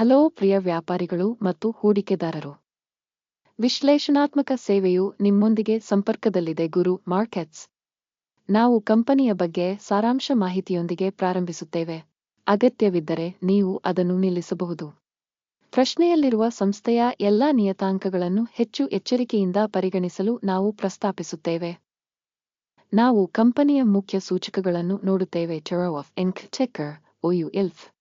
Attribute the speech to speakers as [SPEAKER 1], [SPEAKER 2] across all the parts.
[SPEAKER 1] Hello ಪ್ರಿಯ ವ್ಯಾಪಾರಿಗಳು ಮತ್ತು ಹೂಡಿಕೆದಾರರು. ವಿಶ್ಲೇಷಣಾತ್ಮಕ ಸೇವೆಯು ನಿಮ್ಮೊಂದಿಗೆ ಸಂಪರ್ಕದಲ್ಲಿದೆ ಗುರು ಮಾರ್ಕೆಟ್ಸ್. ನಾವು ಕಂಪನಿಯ ಬಗ್ಗೆ ಸಾರಾಂಶ ಮಾಹಿತಿಯೊಂದಿಗೆ ಪ್ರಾರಂಭಿಸುತ್ತೇವೆ. ಅಗತ್ಯವಿದ್ದರೆ ನೀವು ಅದನ್ನು ನಿಲ್ಲಿಸಬಹುದು. ಪ್ರಶ್ನೆಯಲ್ಲಿರುವ ಸಂಸ್ಥೆಯ ಎಲ್ಲಾ ನಿಯತಾಂಕಗಳನ್ನು ಹೆಚ್ಚು ಎಚ್ಚರಿಕೆಯಿಂದ ಪರಿಗಣಿಸಲು ನಾವು ಪ್ರಸ್ತಾಪಿಸುತ್ತೇವೆ. ನಾವು ಕಂಪನಿಯ ಮುಖ್ಯ ಸೂಚಕಗಳನ್ನು ನೋಡುತ್ತೇವೆ. ಟೆರೋ ಆಫ್ ಎನ್ಕ್ ಚೆಕ್ಕರ್ ಒಯು ಎಲ್ಫ್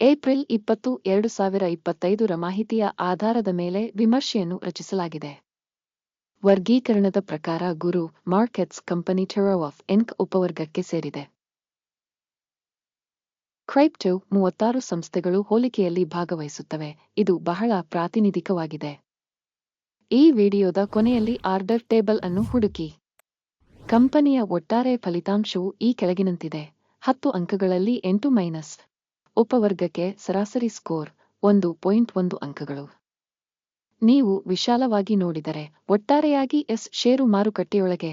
[SPEAKER 1] ಏಪ್ರಿಲ್ ಇಪ್ಪತ್ತು, ಎರಡು ಸಾವಿರ ಇಪ್ಪತ್ತೈದರ ಮಾಹಿತಿಯ ಆಧಾರದ ಮೇಲೆ ವಿಮರ್ಶೆಯನ್ನು ರಚಿಸಲಾಗಿದೆ. ವರ್ಗೀಕರಣದ ಪ್ರಕಾರ ಗುರು ಮಾರ್ಕೆಟ್ಸ್ ಕಂಪನಿ ಟೆರೋ ಆಫ್ ಎನ್ಕ್ ಉಪವರ್ಗಕ್ಕೆ ಸೇರಿದೆ. ಕ್ರೈಪ್ಟೋ ಮೂವತ್ತಾರು ಸಂಸ್ಥೆಗಳು ಹೋಲಿಕೆಯಲ್ಲಿ ಭಾಗವಹಿಸುತ್ತವೆ. ಇದು ಬಹಳ ಪ್ರಾತಿನಿಧಿಕವಾಗಿದೆ. ಈ ವಿಡಿಯೋದ ಕೊನೆಯಲ್ಲಿ ಆರ್ಡರ್ ಟೇಬಲ್ ಅನ್ನು ಹುಡುಕಿ. ಕಂಪನಿಯ ಒಟ್ಟಾರೆ ಫಲಿತಾಂಶವು ಈ ಕೆಳಗಿನಂತಿದೆ. ಹತ್ತು ಅಂಕಗಳಲ್ಲಿ ಎಂಟು ಮೈನಸ್. ಉಪವರ್ಗಕ್ಕೆ ಸರಾಸರಿ ಸ್ಕೋರ್ ಒಂದು ಪಾಯಿಂಟ್ ಒಂದು ಅಂಕಗಳು. ನೀವು ವಿಶಾಲವಾಗಿ ನೋಡಿದರೆ ಒಟ್ಟಾರೆಯಾಗಿ ಎಸ್ ಷೇರು ಮಾರುಕಟ್ಟೆಯೊಳಗೆ.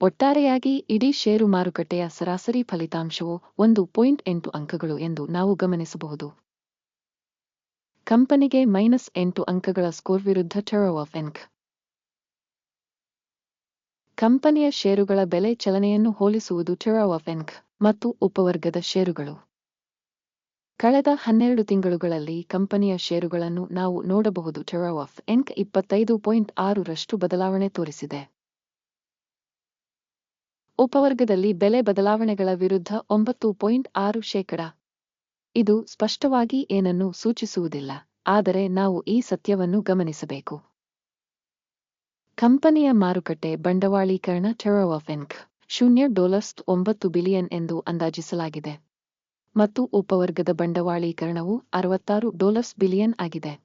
[SPEAKER 1] ಒಟ್ಟಾರೆಯಾಗಿ ಇಡೀ ಷೇರು ಮಾರುಕಟ್ಟೆಯ ಸರಾಸರಿ ಫಲಿತಾಂಶವು ಒಂದು ಪಾಯಿಂಟ್ ಎಂಟು ಅಂಕಗಳು ಎಂದು ನಾವು ಗಮನಿಸಬಹುದು. ಕಂಪನಿಗೆ ಮೈನಸ್ ಎಂಟು ಅಂಕಗಳ ಸ್ಕೋರ್ ವಿರುದ್ಧ ಟರ್ ಆಫ್ ಎನ್ಕ್ ಕಂಪನಿಯ ಷೇರುಗಳ ಬೆಲೆ ಚಲನೆಯನ್ನು ಹೋಲಿಸುವುದು ಟೆರೋ ಆಫ್ ಎನ್ಕ್ ಮತ್ತು ಉಪವರ್ಗದ ಷೇರುಗಳು. ಕಳೆದ ಹನ್ನೆರಡು ತಿಂಗಳುಗಳಲ್ಲಿ ಕಂಪನಿಯ ಷೇರುಗಳನ್ನು ನಾವು ನೋಡಬಹುದು ಟೆರೋ ಆಫ್ ಎನ್ಕ್ ಇಪ್ಪತ್ತೈದು ಪಾಯಿಂಟ್ ಆರು ರಷ್ಟು ಬದಲಾವಣೆ ತೋರಿಸಿದೆ. ಉಪವರ್ಗದಲ್ಲಿ ಬೆಲೆ ಬದಲಾವಣೆಗಳ ವಿರುದ್ಧ ಒಂಬತ್ತು ಪಾಯಿಂಟ್ ಆರು ಶೇಕಡ. ಇದು ಸ್ಪಷ್ಟವಾಗಿ ಏನನ್ನೂ ಸೂಚಿಸುವುದಿಲ್ಲ, ಆದರೆ ನಾವು ಈ ಸತ್ಯವನ್ನು ಗಮನಿಸಬೇಕು. ಕಂಪನಿಯ ಮಾರುಕಟ್ಟೆ ಬಂಡವಾಳೀಕರಣ ಟೆರೋ ಆಫ್ ಎನ್ಕ್ ಶೂನ್ಯ ಡಾಲರ್ಸ್ ಒಂಬತ್ತು ಬಿಲಿಯನ್ ಎಂದು ಅಂದಾಜಿಸಲಾಗಿದೆ. ಮತ್ತು ಉಪವರ್ಗದ ಬಂಡವಾಳೀಕರಣವು ಅರವತ್ತಾರು ಡಾಲರ್ಸ್ ಬಿಲಿಯನ್ ಆಗಿದೆ.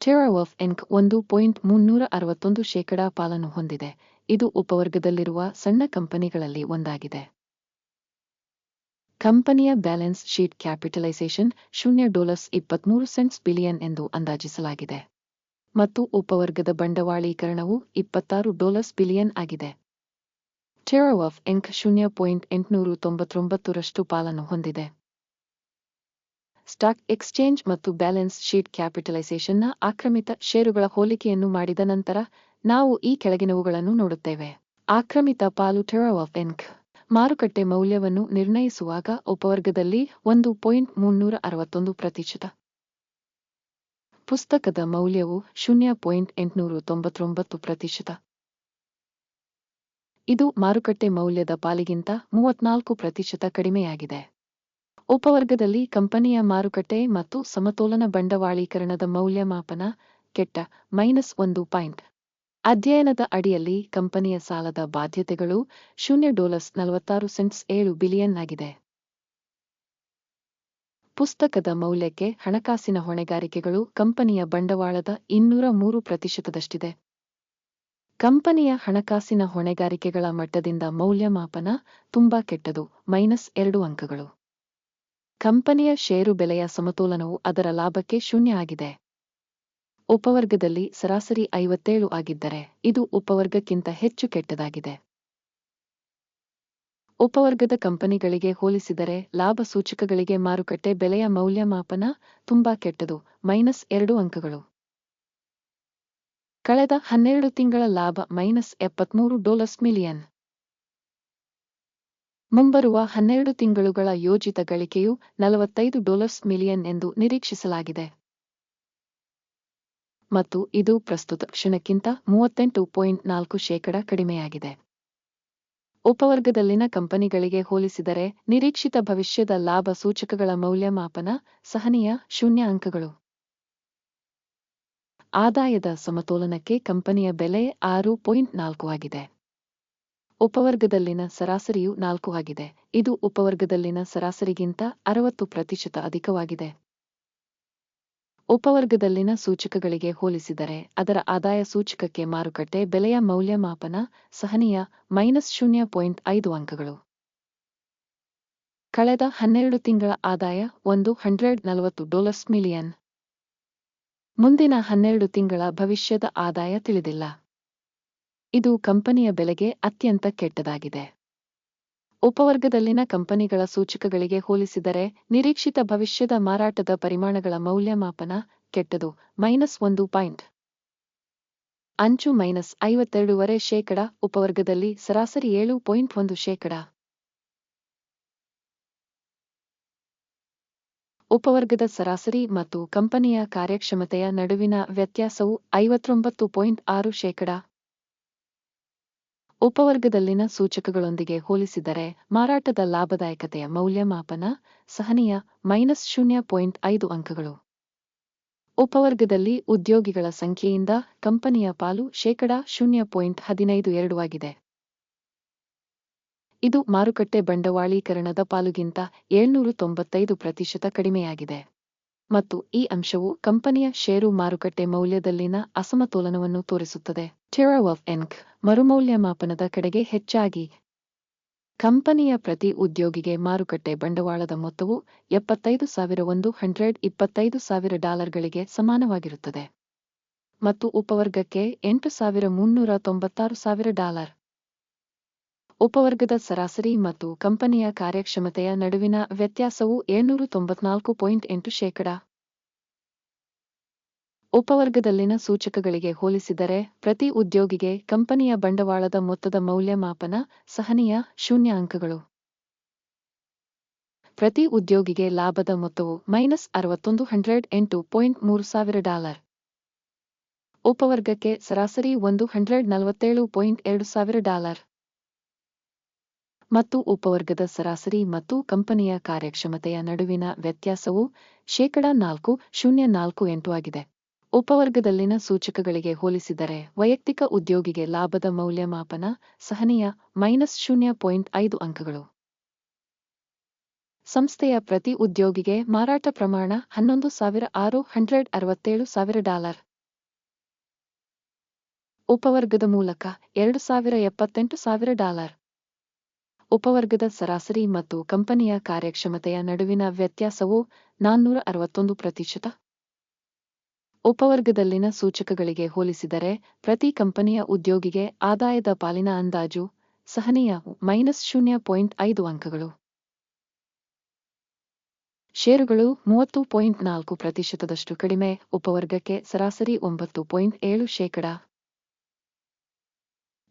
[SPEAKER 1] ಟೆರೋ ಆಫ್ ಎನ್ಕ್ ಒಂದು ಪಾಯಿಂಟ್ ಮುನ್ನೂರ ಅರವತ್ತೊಂದು ಶೇಕಡಾ ಪಾಲನ್ನು ಹೊಂದಿದೆ. ಇದು ಉಪವರ್ಗದಲ್ಲಿರುವ ಸಣ್ಣ ಕಂಪನಿಗಳಲ್ಲಿ ಒಂದಾಗಿದೆ. ಕಂಪನಿಯ ಬ್ಯಾಲೆನ್ಸ್ ಶೀಟ್ ಕ್ಯಾಪಿಟಲೈಸೇಷನ್ ಶೂನ್ಯ ಡಾಲರ್ಸ್ ಇಪ್ಪತ್ಮೂರು ಸೆಂಟ್ಸ್ ಬಿಲಿಯನ್ ಎಂದು ಅಂದಾಜಿಸಲಾಗಿದೆ. ಮತ್ತು ಉಪವರ್ಗದ ಬಂಡವಾಳೀಕರಣವು ಇಪ್ಪತ್ತಾರು ಡಾಲರ್ಸ್ ಬಿಲಿಯನ್ ಆಗಿದೆ. ಟೆರೋ ಆಫ್ ಎಂಕ್ ಶೂನ್ಯ ಪಾಯಿಂಟ್ ಎಂಟುನೂರು ತೊಂಬತ್ತೊಂಬತ್ತರಷ್ಟು ಪಾಲನ್ನು ಹೊಂದಿದೆ. ಸ್ಟಾಕ್ ಎಕ್ಸ್ಚೇಂಜ್ ಮತ್ತು ಬ್ಯಾಲೆನ್ಸ್ ಶೀಟ್ ಕ್ಯಾಪಿಟಲೈಸೇಷನ್ನ ಆಕ್ರಮಿತ ಷೇರುಗಳ ಹೋಲಿಕೆಯನ್ನು ಮಾಡಿದ ನಂತರ ನಾವು ಈ ಕೆಳಗಿನವುಗಳನ್ನು ನೋಡುತ್ತೇವೆ. ಆಕ್ರಮಿತ ಪಾಲು ಟೆರೋ ಆಫ್ ಎನ್ಕ್ ಮಾರುಕಟ್ಟೆ ಮೌಲ್ಯವನ್ನು ನಿರ್ಣಯಿಸುವಾಗ ಉಪವರ್ಗದಲ್ಲಿ ಒಂದು ಪಾಯಿಂಟ್ ಮುನ್ನೂರ ಅರವತ್ತೊಂದು ಪ್ರತಿಶತ. ಪುಸ್ತಕದ ಮೌಲ್ಯವು ಶೂನ್ಯ ಪಾಯಿಂಟ್ ಎಂಟುನೂರು ತೊಂಬತ್ತೊಂಬತ್ತು ಪ್ರತಿಶತ. ಇದು ಮಾರುಕಟ್ಟೆ ಮೌಲ್ಯದ ಪಾಲಿಗಿಂತ ಮೂವತ್ನಾಲ್ಕು ಪ್ರತಿಶತ ಕಡಿಮೆಯಾಗಿದೆ. ಉಪವರ್ಗದಲ್ಲಿ ಕಂಪನಿಯ ಮಾರುಕಟ್ಟೆ ಮತ್ತು ಸಮತೋಲನ ಬಂಡವಾಳೀಕರಣದ ಮೌಲ್ಯಮಾಪನ ಕೆಟ್ಟ ಮೈನಸ್ ಒಂದು ಪಾಯಿಂಟ್. ಅಧ್ಯಯನದ ಅಡಿಯಲ್ಲಿ ಕಂಪನಿಯ ಸಾಲದ ಬಾಧ್ಯತೆಗಳು ಶೂನ್ಯ ಡಾಲರ್ಸ್ ನಲವತ್ತಾರು ಸೆಂಟ್ಸ್ ಏಳು ಬಿಲಿಯನ್ ಆಗಿದೆ. ಪುಸ್ತಕದ ಮೌಲ್ಯಕ್ಕೆ ಹಣಕಾಸಿನ ಹೊಣೆಗಾರಿಕೆಗಳು ಕಂಪನಿಯ ಬಂಡವಾಳದ ಇನ್ನೂರ ಮೂರು ಪ್ರತಿಶತದಷ್ಟಿದೆ. ಕಂಪನಿಯ ಹಣಕಾಸಿನ ಹೊಣೆಗಾರಿಕೆಗಳ ಮಟ್ಟದಿಂದ ಮೌಲ್ಯಮಾಪನ ತುಂಬಾ ಕೆಟ್ಟದು, ಮೈನಸ್ ಎರಡು ಅಂಕಗಳು. ಕಂಪನಿಯ ಷೇರು ಬೆಲೆಯ ಸಮತೋಲನವು ಅದರ ಲಾಭಕ್ಕೆ ಶೂನ್ಯ ಆಗಿದೆ. ಉಪವರ್ಗದಲ್ಲಿ ಸರಾಸರಿ ಐವತ್ತೇಳು ಆಗಿದ್ದರೆ, ಇದು ಉಪವರ್ಗಕ್ಕಿಂತ ಹೆಚ್ಚು ಕೆಟ್ಟದಾಗಿದೆ. ಉಪವರ್ಗದ ಕಂಪನಿಗಳಿಗೆ ಹೋಲಿಸಿದರೆ ಲಾಭ ಸೂಚಕಗಳಿಗೆ ಮಾರುಕಟ್ಟೆ ಬೆಲೆಯ ಮೌಲ್ಯಮಾಪನ ತುಂಬಾ ಕೆಟ್ಟದು, ಮೈನಸ್ ಎರಡು ಅಂಕಗಳು. ಕಳೆದ ಹನ್ನೆರಡು ತಿಂಗಳ ಲಾಭ ಮೈನಸ್ ಎಪ್ಪತ್ಮೂರು ಡಾಲರ್ಸ್ ಮಿಲಿಯನ್. ಮುಂಬರುವ ಹನ್ನೆರಡು ತಿಂಗಳುಗಳ ಯೋಜಿತ ಗಳಿಕೆಯು ನಲವತ್ತೈದು ಡಾಲರ್ಸ್ ಮಿಲಿಯನ್ ಎಂದು ನಿರೀಕ್ಷಿಸಲಾಗಿದೆ. ಮತ್ತು ಇದು ಪ್ರಸ್ತುತ ಕ್ಷಣಕ್ಕಿಂತ ಮೂವತ್ತೆಂಟು ಪಾಯಿಂಟ್ ನಾಲ್ಕು ಶೇಕಡ ಕಡಿಮೆಯಾಗಿದೆ. ಉಪವರ್ಗದಲ್ಲಿನ ಕಂಪನಿಗಳಿಗೆ ಹೋಲಿಸಿದರೆ ನಿರೀಕ್ಷಿತ ಭವಿಷ್ಯದ ಲಾಭ ಸೂಚಕಗಳ ಮೌಲ್ಯಮಾಪನ ಸಹನೀಯ ಶೂನ್ಯ ಅಂಕಗಳು. ಆದಾಯದ ಸಮತೋಲನಕ್ಕೆ ಕಂಪನಿಯ ಬೆಲೆ ಆರು ಪಾಯಿಂಟ್ ನಾಲ್ಕು ಆಗಿದೆ. ಉಪವರ್ಗದಲ್ಲಿನ ಸರಾಸರಿಯು ನಾಲ್ಕು ಆಗಿದೆ. ಇದು ಉಪವರ್ಗದಲ್ಲಿನ ಸರಾಸರಿಗಿಂತ ಅರವತ್ತು ಪ್ರತಿಶತ ಅಧಿಕವಾಗಿದೆ. ಉಪವರ್ಗದಲ್ಲಿನ ಸೂಚಕಗಳಿಗೆ ಹೋಲಿಸಿದರೆ ಅದರ ಆದಾಯ ಸೂಚಕಕ್ಕೆ ಮಾರುಕಟ್ಟೆ ಬೆಲೆಯ ಮೌಲ್ಯಮಾಪನ ಸಹನೀಯ ಮೈನಸ್ ಶೂನ್ಯ ಪಾಯಿಂಟ್ ಐದು ಅಂಕಗಳು. ಕಳೆದ ಹನ್ನೆರಡು ತಿಂಗಳ ಆದಾಯ ಒಂದು ಹಂಡ್ರೆಡ್ ನಲವತ್ತು ಡಾಲರ್ಸ್ ಮಿಲಿಯನ್. ಮುಂದಿನ ಹನ್ನೆರಡು ತಿಂಗಳ ಭವಿಷ್ಯದ ಆದಾಯ ತಿಳಿದಿಲ್ಲ. ಇದು ಕಂಪನಿಯ ಬೆಲೆಗೆ ಅತ್ಯಂತ ಕೆಟ್ಟದಾಗಿದೆ. ಉಪವರ್ಗದಲ್ಲಿನ ಕಂಪನಿಗಳ ಸೂಚಕಗಳಿಗೆ ಹೋಲಿಸಿದರೆ, ನಿರೀಕ್ಷಿತ ಭವಿಷ್ಯದ ಮಾರಾಟದ ಪರಿಮಾಣಗಳ ಮೌಲ್ಯಮಾಪನ ಕೆಟ್ಟದು, ಮೈನಸ್ ಒಂದು ಪಾಯಿಂಟ್. ಅಂಚು ಮೈನಸ್ ಐವತ್ತೆರಡೂವರೆ ಶೇಕಡ, ಉಪವರ್ಗದಲ್ಲಿ ಸರಾಸರಿ ಏಳು ಪಾಯಿಂಟ್ ಒಂದು ಶೇಕಡ. ಉಪವರ್ಗದ ಸರಾಸರಿ ಮತ್ತು ಕಂಪನಿಯ ಕಾರ್ಯಕ್ಷಮತೆಯ ನಡುವಿನ ವ್ಯತ್ಯಾಸವು ಐವತ್ತೊಂಬತ್ತು ಪಾಯಿಂಟ್ ಆರು ಶೇಕಡ. ಉಪವರ್ಗದಲ್ಲಿನ ಸೂಚಕಗಳೊಂದಿಗೆ ಹೋಲಿಸಿದರೆ ಮಾರಾಟದ ಲಾಭದಾಯಕತೆಯ ಮೌಲ್ಯಮಾಪನ ಸಹನೀಯ ಮೈನಸ್ ಶೂನ್ಯ ಪಾಯಿಂಟ್ ಐದು ಅಂಕಗಳು. ಉಪವರ್ಗದಲ್ಲಿ ಉದ್ಯೋಗಿಗಳ ಸಂಖ್ಯೆಯಿಂದ ಕಂಪನಿಯ ಪಾಲು ಶೇಕಡ ಶೂನ್ಯ ಪಾಯಿಂಟ್ ಹದಿನೈದು ಎರಡು ಆಗಿದೆ. ಇದು ಮಾರುಕಟ್ಟೆ ಬಂಡವಾಳೀಕರಣದ ಪಾಲುಗಿಂತ ಏಳ್ನೂರು ತೊಂಬತ್ತೈದು ಪ್ರತಿಶತ ಕಡಿಮೆಯಾಗಿದೆ. ಮತ್ತು ಈ ಅಂಶವು ಕಂಪನಿಯ ಷೇರು ಮಾರುಕಟ್ಟೆ ಮೌಲ್ಯದಲ್ಲಿನ ಅಸಮತೋಲನವನ್ನು ತೋರಿಸುತ್ತದೆ. ಆಫ್ ಎನ್ಕ್ ಮರುಮೌಲ್ಯಮಾಪನದ ಕಡೆಗೆ ಹೆಚ್ಚಾಗಿ. ಕಂಪನಿಯ ಪ್ರತಿ ಉದ್ಯೋಗಿಗೆ ಮಾರುಕಟ್ಟೆ ಬಂಡವಾಳದ ಮೊತ್ತವು ಎಪ್ಪತ್ತೈದು ಸಾವಿರ ಒಂದು ಹಂಡ್ರೆಡ್ ಇಪ್ಪತ್ತೈದು ಸಾವಿರ ಡಾಲರ್ಗಳಿಗೆ ಸಮಾನವಾಗಿರುತ್ತದೆ. ಮತ್ತು ಉಪವರ್ಗಕ್ಕೆ ಎಂಟು ಸಾವಿರ ಮುನ್ನೂರ ತೊಂಬತ್ತಾರು ಸಾವಿರ ಡಾಲರ್. ಉಪವರ್ಗದ ಸರಾಸರಿ ಮತ್ತು ಕಂಪನಿಯ ಕಾರ್ಯಕ್ಷಮತೆಯ ನಡುವಿನ ವ್ಯತ್ಯಾಸವು ಏಳ್ನೂರು ತೊಂಬತ್ನಾಲ್ಕು ಪಾಯಿಂಟ್ ಎಂಟು ಶೇಕಡ. ಉಪವರ್ಗದಲ್ಲಿನ ಸೂಚಕಗಳಿಗೆ ಹೋಲಿಸಿದರೆ, ಪ್ರತಿ ಉದ್ಯೋಗಿಗೆ ಕಂಪನಿಯ ಬಂಡವಾಳದ ಮೊತ್ತದ ಮೌಲ್ಯಮಾಪನ ಸಹನೀಯ ಶೂನ್ಯ ಅಂಕಗಳು ಪ್ರತಿ ಉದ್ಯೋಗಿಗೆ ಲಾಭದ ಮೊತ್ತವು ಮೈನಸ್ ಅರವತ್ತೊಂದು ಹಂಡ್ರೆಡ್ ಎಂಟು ಪಾಯಿಂಟ್ ಮೂರು ಸಾವಿರ ಡಾಲರ್. ಉಪವರ್ಗಕ್ಕೆ ಸರಾಸರಿ ಒಂದು ಹಂಡ್ರೆಡ್ ನಲವತ್ತೇಳು ಪಾಯಿಂಟ್ ಎರಡು ಸಾವಿರ ಡಾಲರ್. ಮತ್ತು ಉಪವರ್ಗದ ಸರಾಸರಿ ಮತ್ತು ಕಂಪನಿಯ ಕಾರ್ಯಕ್ಷಮತೆಯ ನಡುವಿನ ವ್ಯತ್ಯಾಸವು ಶೇಕಡ ನಾಲ್ಕು, ಶೂನ್ಯ ನಾಲ್ಕು ಎಂಟು ಆಗಿದೆ. ಉಪವರ್ಗದಲ್ಲಿನ ಸೂಚಕಗಳಿಗೆ ಹೋಲಿಸಿದರೆ ವೈಯಕ್ತಿಕ ಉದ್ಯೋಗಿಗೆ ಲಾಭದ ಮೌಲ್ಯಮಾಪನ ಸಹನೀಯ ಮೈನಸ್ ಶೂನ್ಯ ಪಾಯಿಂಟ್ ಐದು ಅಂಕಗಳು. ಸಂಸ್ಥೆಯ ಪ್ರತಿ ಉದ್ಯೋಗಿಗೆ ಮಾರಾಟ ಪ್ರಮಾಣ ಹನ್ನೊಂದು ಸಾವಿರ ಆರು ಹಂಡ್ರೆಡ್ ಅರವತ್ತೇಳು ಸಾವಿರ ಡಾಲರ್. ಉಪವರ್ಗದ ಮೂಲಕ ಎರಡು ಸಾವಿರ ಎಪ್ಪತ್ತೆಂಟು ಸಾವಿರ ಡಾಲರ್. ಉಪವರ್ಗದ ಸರಾಸರಿ ಮತ್ತು ಕಂಪನಿಯ ಕಾರ್ಯಕ್ಷಮತೆಯ ನಡುವಿನ ವ್ಯತ್ಯಾಸವು ನಾನ್ನೂರ ಅರವತ್ತೊಂದು ಪ್ರತಿಶತ. ಉಪವರ್ಗದಲ್ಲಿನ ಸೂಚಕಗಳಿಗೆ ಹೋಲಿಸಿದರೆ ಪ್ರತಿ ಕಂಪನಿಯ ಉದ್ಯೋಗಿಗೆ ಆದಾಯದ ಪಾಲಿನ ಅಂದಾಜು ಸಹನೀಯ ಮೈನಸ್ ಶೂನ್ಯ ಪಾಯಿಂಟ್ ಐದು ಅಂಕಗಳು. ಷೇರುಗಳು ಮೂವತ್ತು ಪಾಯಿಂಟ್ ನಾಲ್ಕು ಪ್ರತಿಶತದಷ್ಟು ಕಡಿಮೆ, ಉಪವರ್ಗಕ್ಕೆ ಸರಾಸರಿ ಒಂಬತ್ತು ಪಾಯಿಂಟ್ ಏಳು ಶೇಕಡ.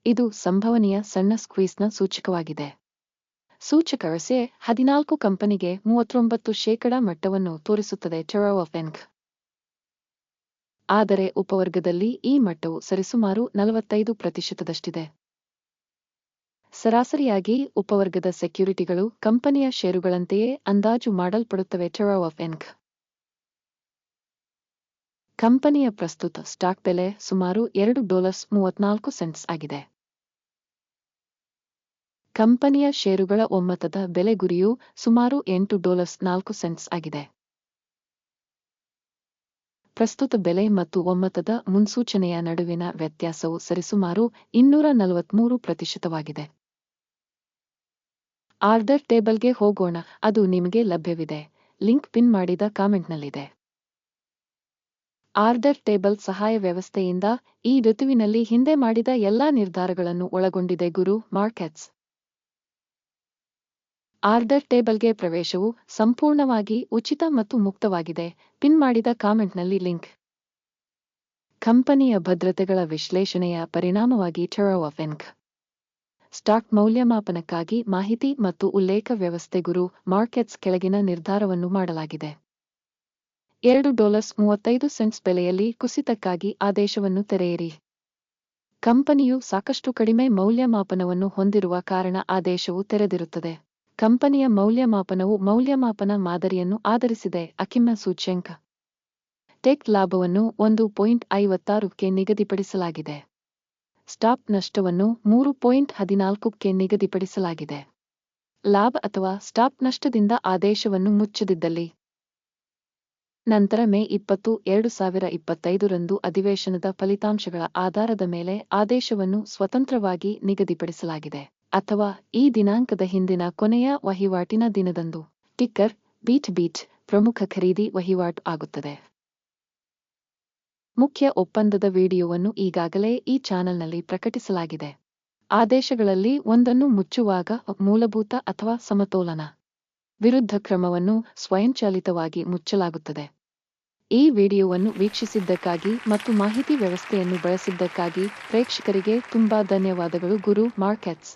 [SPEAKER 1] ಇದು ಸಂಭವನೀಯ ಸಣ್ಣ ಸ್ಕ್ವೀಸ್ನ ಸೂಚಕವಾಗಿದೆ. ಸೂಚಕ ರಸೆ ಹದಿನಾಲ್ಕು ಕಂಪನಿಗೆ ಮೂವತ್ತೊಂಬತ್ತು ಶೇಕಡ ಮಟ್ಟವನ್ನು ತೋರಿಸುತ್ತದೆ ಟೆರೋ ಆಫ್ ಎನ್ಕ್ ಆದರೆ ಉಪವರ್ಗದಲ್ಲಿ ಈ ಮಟ್ಟವು ಸರಿಸುಮಾರು ನಲವತ್ತೈದು ಪ್ರತಿಶತದಷ್ಟಿದೆ. ಸರಾಸರಿಯಾಗಿ ಉಪವರ್ಗದ ಸೆಕ್ಯುರಿಟಿಗಳು ಕಂಪನಿಯ ಷೇರುಗಳಂತೆಯೇ ಅಂದಾಜು ಮಾಡಲ್ಪಡುತ್ತವೆ ಟೆರೋ ಆಫ್ ಎನ್ಕ್ ಕಂಪನಿಯ ಪ್ರಸ್ತುತ ಸ್ಟಾಕ್ ಬೆಲೆ ಸುಮಾರು ಎರಡು ಡಾಲರ್ಸ್ ಮೂವತ್ನಾಲ್ಕು ಸೆಂಟ್ಸ್ ಆಗಿದೆ. ಕಂಪನಿಯ ಷೇರುಗಳ ಒಮ್ಮತದ ಬೆಲೆ ಗುರಿಯು ಸುಮಾರು ಎಂಟು ಡಾಲರ್ಸ್ ನಾಲ್ಕು ಸೆಂಟ್ಸ್ ಆಗಿದೆ. ಪ್ರಸ್ತುತ ಬೆಲೆ ಮತ್ತು ಒಮ್ಮತದ ಮುನ್ಸೂಚನೆಯ ನಡುವಿನ ವ್ಯತ್ಯಾಸವು ಸರಿಸುಮಾರು ಇನ್ನೂರ ನಲವತ್ಮೂರು ಪ್ರತಿಶತವಾಗಿದೆ. ಆರ್ಡರ್ ಟೇಬಲ್ಗೆ ಹೋಗೋಣ, ಅದು ನಿಮಗೆ ಲಭ್ಯವಿದೆ. ಲಿಂಕ್ ಪಿನ್ ಮಾಡಿದ ಕಾಮೆಂಟ್ನಲ್ಲಿದೆ. ಆರ್ಡರ್ ಟೇಬಲ್ ಸಹಾಯ ವ್ಯವಸ್ಥೆಯಿಂದ ಈ ಋತುವಿನಲ್ಲಿ ಹಿಂದೆ ಮಾಡಿದ ಎಲ್ಲಾ ನಿರ್ಧಾರಗಳನ್ನು ಒಳಗೊಂಡಿದೆ ಗುರು ಮಾರ್ಕೆಟ್ಸ್. ಆರ್ಡರ್ ಟೇಬಲ್ಗೆ ಪ್ರವೇಶವು ಸಂಪೂರ್ಣವಾಗಿ ಉಚಿತ ಮತ್ತು ಮುಕ್ತವಾಗಿದೆ. ಪಿನ್ ಮಾಡಿದ ಕಾಮೆಂಟ್ನಲ್ಲಿ ಲಿಂಕ್. ಕಂಪನಿಯ ಭದ್ರತೆಗಳ ವಿಶ್ಲೇಷಣೆಯ ಪರಿಣಾಮವಾಗಿ ಟೆರೋ ಆಫ್ ಎನ್ಕ್ ಸ್ಟಾಕ್ ಮೌಲ್ಯಮಾಪನಕ್ಕಾಗಿ ಮಾಹಿತಿ ಮತ್ತು ಉಲ್ಲೇಖ ವ್ಯವಸ್ಥೆ ಗುರು ಮಾರ್ಕೆಟ್ಸ್ ಕೆಳಗಿನ ನಿರ್ಧಾರವನ್ನು ಮಾಡಲಾಗಿದೆ. ಎರಡು ಡಾಲರ್ಸ್ ಮೂವತ್ತೈದು ಸೆಂಟ್ಸ್ ಬೆಲೆಯಲ್ಲಿ ಕುಸಿತಕ್ಕಾಗಿ ಆದೇಶವನ್ನು ತೆರೆಯಿರಿ. ಕಂಪನಿಯು ಸಾಕಷ್ಟು ಕಡಿಮೆ ಮೌಲ್ಯಮಾಪನವನ್ನು ಹೊಂದಿರುವ ಕಾರಣ ಆದೇಶವು ತೆರೆದಿರುತ್ತದೆ. ಕಂಪನಿಯ ಮೌಲ್ಯಮಾಪನವು ಮೌಲ್ಯಮಾಪನ ಮಾದರಿಯನ್ನು ಆಧರಿಸಿದೆ ಅಕಿಮ್ಮ ಸೂಚ್ಯಂಕ. ಟೆಕ್ ಲಾಭವನ್ನು ಒಂದು ಪಾಯಿಂಟ್ ಐವತ್ತಾರಕ್ಕೆ ನಿಗದಿಪಡಿಸಲಾಗಿದೆ. ಸ್ಟಾಪ್ ನಷ್ಟವನ್ನು ಮೂರು ಪಾಯಿಂಟ್ ಹದಿನಾಲ್ಕಕ್ಕೆ ನಿಗದಿಪಡಿಸಲಾಗಿದೆ. ಲಾಭ ಅಥವಾ ಸ್ಟಾಪ್ ನಷ್ಟದಿಂದ ಆದೇಶವನ್ನು ಮುಚ್ಚದಿದ್ದಲ್ಲಿ. ನಂತರ ಮೇ ಇಪ್ಪತ್ತು, ಎರಡು ಸಾವಿರ ಇಪ್ಪತ್ತೈದರಂದು ಅಧಿವೇಶನದ ಫಲಿತಾಂಶಗಳ ಆಧಾರದ ಮೇಲೆ ಆದೇಶವನ್ನು ಸ್ವತಂತ್ರವಾಗಿ ನಿಗದಿಪಡಿಸಲಾಗಿದೆ. ಅಥವಾ ಈ ದಿನಾಂಕದ ಹಿಂದಿನ ಕೊನೆಯ ವಹಿವಾಟಿನ ದಿನದಂದು. ಟಿಕ್ಕರ್ ಬೀಟ್ ಬೀಟ್ ಪ್ರಮುಖ ಖರೀದಿ ವಹಿವಾಟು ಆಗುತ್ತದೆ. ಮುಖ್ಯ ಒಪ್ಪಂದದ ವಿಡಿಯೋವನ್ನು ಈಗಾಗಲೇ ಈ ಚಾನೆಲ್ನಲ್ಲಿ ಪ್ರಕಟಿಸಲಾಗಿದೆ. ಆದೇಶಗಳಲ್ಲಿ ಒಂದನ್ನು ಮುಚ್ಚುವಾಗ ಮೂಲಭೂತ ಅಥವಾ ಸಮತೋಲನ ವಿರುದ್ಧ ಕ್ರಮವನ್ನು ಸ್ವಯಂಚಾಲಿತವಾಗಿ ಮುಚ್ಚಲಾಗುತ್ತದೆ. ಈ ವಿಡಿಯೋವನ್ನು ವೀಕ್ಷಿಸಿದ್ದಕ್ಕಾಗಿ ಮತ್ತು ಮಾಹಿತಿ ವ್ಯವಸ್ಥೆಯನ್ನು ಬಳಸಿದ್ದಕ್ಕಾಗಿ ಪ್ರೇಕ್ಷಕರಿಗೆ ತುಂಬಾ ಧನ್ಯವಾದಗಳು ಗುರು ಮಾರ್ಕೆಟ್ಸ್.